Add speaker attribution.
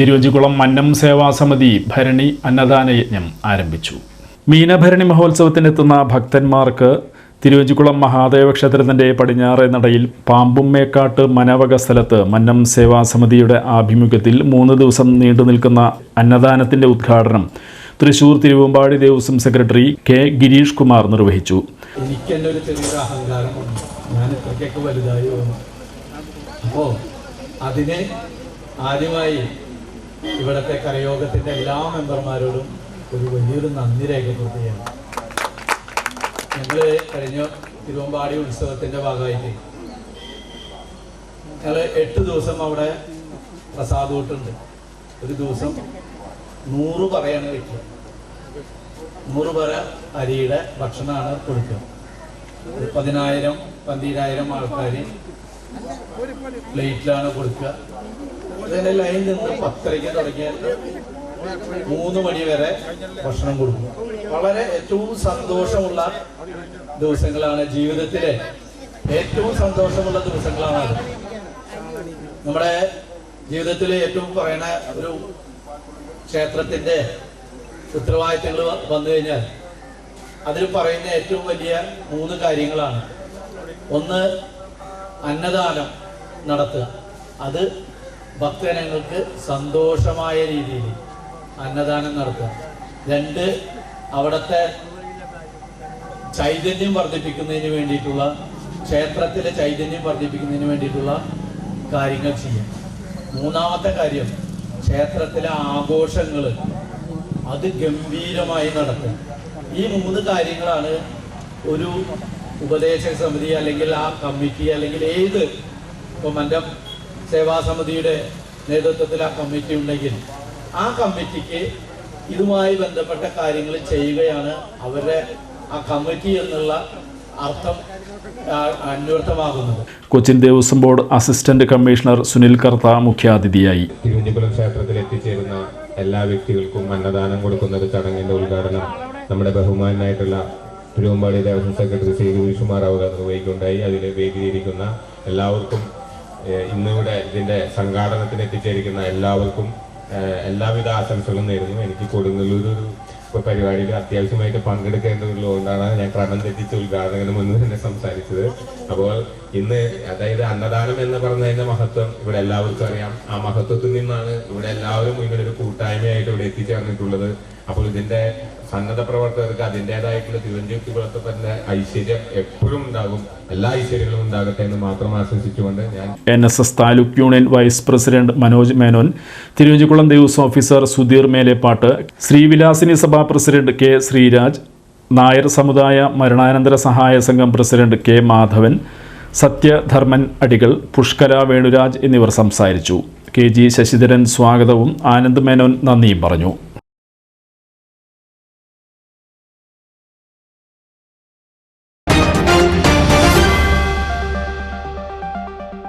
Speaker 1: തിരുവഞ്ചിക്കുളം മന്നം സേവാ സമിതി ഭരണി അന്നദാന യജ്ഞം ആരംഭിച്ചു. മീനഭരണി മഹോത്സവത്തിനെത്തുന്ന ഭക്തന്മാർക്ക് തിരുവഞ്ചിക്കുളം മഹാദേവ ക്ഷേത്രത്തിന്റെ പടിഞ്ഞാറേ നടയിൽ പാമ്പുമ്മേക്കാട്ട് മനവക സ്ഥലത്ത് മന്നം സേവാ സമിതിയുടെ ആഭിമുഖ്യത്തിൽ മൂന്ന് ദിവസം നീണ്ടു നിൽക്കുന്ന അന്നദാനത്തിന്റെ ഉദ്ഘാടനം തൃശൂർ തിരുവമ്പാടി ദേവസ്വം സെക്രട്ടറി കെ ഗിരീഷ് കുമാർ നിർവഹിച്ചു.
Speaker 2: എനിക്ക് അപ്പോൾ അതിനെ ആദ്യമായി ഇവിടുത്തെ കരയോഗത്തിന്റെ എല്ലാ മെമ്പർമാരോടും ഒരു വലിയൊരു നന്ദി രേഖപ്പെടുത്തുകയാണ്. ഞങ്ങൾ കഴിഞ്ഞ തിരുവമ്പാടി ഉത്സവത്തിന്റെ ഭാഗമായിട്ട് ഞങ്ങൾ എട്ട് ദിവസം അവിടെ പ്രസാദോട്ടുണ്ട്. ഒരു ദിവസം നൂറ് പറയാണ് വെക്കുക നൂറ് പറ അരിയുടെ ഭക്ഷണമാണ് കൊടുക്കുക. ഒരു പതിനായിരം പന്തിരായിരം ആൾക്കാർ പ്ലേറ്റിലാണ് കൊടുക്കുക. അതിന്റെ ലൈൻ നിന്ന് പത്തരയ്ക്ക് തുടങ്ങിയാൽ മൂന്ന് മണി വരെ ഭക്ഷണം കൊടുക്കും. വളരെ ഏറ്റവും സന്തോഷമുള്ള ദിവസങ്ങളാണ് ജീവിതത്തിലെ ഏറ്റവും സന്തോഷമുള്ള ദിവസങ്ങളാണ് അത്. നമ്മുടെ ജീവിതത്തിലെ ഏറ്റവും പറയണ ഒരു ക്ഷേത്രത്തിന്റെ ഉത്തരവാദിത്തങ്ങൾ വന്നു കഴിഞ്ഞാൽ അതിൽ പറയുന്ന ഏറ്റവും വലിയ മൂന്ന് കാര്യങ്ങളാണ്. ഒന്ന് അന്നദാനം നടത്തുക. അത് ഭക്തജനങ്ങൾക്ക് സന്തോഷമായ രീതിയിൽ അന്നദാനം നടത്തുക. രണ്ട് അവിടുത്തെ ചൈതന്യം വർദ്ധിപ്പിക്കുന്നതിന് വേണ്ടിയിട്ടുള്ള ക്ഷേത്രത്തിലെ ചൈതന്യം വർദ്ധിപ്പിക്കുന്നതിന് വേണ്ടിയിട്ടുള്ള കാര്യങ്ങൾ ചെയ്യാം മൂന്നാമത്തെ കാര്യം ക്ഷേത്രത്തിലെ ആഘോഷങ്ങൾ അത് ഗംഭീരമായി നടത്തുക. ഈ മൂന്ന് കാര്യങ്ങളാണ് ഒരു ഉപദേശക സമിതി അല്ലെങ്കിൽ ആ കമ്മിറ്റി അല്ലെങ്കിൽ ഏത് ഇപ്പം എന്റെ സേവാസമിതിയുടെ നേതൃത്വത്തിൽ ആ കമ്മിറ്റി ഉണ്ടെങ്കിൽ ആ കമ്മിറ്റിക്ക് ഇതുമായി ബന്ധപ്പെട്ട കാര്യങ്ങൾ ചെയ്യുകയാണ് അവരുടെ ആ കമ്മിറ്റി എന്നുള്ള അർത്ഥം അന്വർത്ഥമാകുന്നത്.
Speaker 1: Cochin Devaswom board assistant commissioner Sunil Kartha മുഖ്യാതിഥിയായി.
Speaker 3: തിരുവനന്തപുരം ക്ഷേത്രത്തിൽ എത്തിച്ചേരുന്ന എല്ലാ വ്യക്തികൾക്കും അന്നദാനം കൊടുക്കുന്ന ഒരു ചടങ്ങിന്റെ ഉദ്ഘാടനം നമ്മുടെ ബഹുമാനായിട്ടുള്ള തിരുവമ്പാടി ദേവസ്വം സെക്രട്ടറി ശ്രീ ഗുരുഷുമാർ അവർ നിർവഹിക്കുകയുണ്ടായി അതിൽ വേദിയിരിക്കുന്ന എല്ലാവർക്കും ഇന്നിവിടെ ഇതിന്റെ സംഘാടനത്തിന് എത്തിച്ചേരിക്കുന്ന എല്ലാവർക്കും എല്ലാവിധ ആശംസകളും നേരുന്നു. എനിക്ക് കൊടുങ്ങല്ലൂർ ഒരു പരിപാടിയിൽ അത്യാവശ്യമായിട്ട് പങ്കെടുക്കേണ്ടതുള്ളതുകൊണ്ടാണ് ഞാൻ ക്രമം തെറ്റിച്ച് ഉദ്ഘാടനം മുന്നിൽ തന്നെ സംസാരിച്ചത്. അപ്പോൾ ഇന്ന് അതായത് അന്നദാനം എന്ന് പറഞ്ഞതിന്റെ മഹത്വം ഇവിടെ എല്ലാവർക്കും അറിയാം. ആ മഹത്വത്തിൽ നിന്നാണ് ഇവിടെ എല്ലാവരും ഇങ്ങനെ ഒരു കൂട്ടായ്മയായിട്ട് ഇവിടെ എത്തിച്ചേർന്നിട്ടുള്ളത്. അപ്പോൾ ഇതിന്റെ സന്നദ്ധ പ്രവർത്തകർക്ക് അതിന്റെതായിട്ടുള്ള തിരുവനന്തപുരത്ത് തന്നെ ഐശ്വര്യം എപ്പോഴും ഉണ്ടാകും. എല്ലാ ഐശ്വര്യങ്ങളും ഉണ്ടാകട്ടെ എന്ന് മാത്രം ആശംസിച്ചുകൊണ്ട് ഞാൻ
Speaker 1: N S S taluk union vice president Manoj Menon Thiruvanchikulam Devaswom officer Sudheer Melepatt Srivilasini Sabha president K Sreeraj Nair സമുദായ മരണാനന്തര സഹായ സംഘം പ്രസിഡന്റ് കെ മാധവൻ സത്യധർമ്മൻ അടികൾ പുഷ്കര വേണുരാജ് എന്നിവർ സംസാരിച്ചു. കെ ജി ശശിധരൻ സ്വാഗതവും ആനന്ദ് മേനോൻ നന്ദിയും പറഞ്ഞു.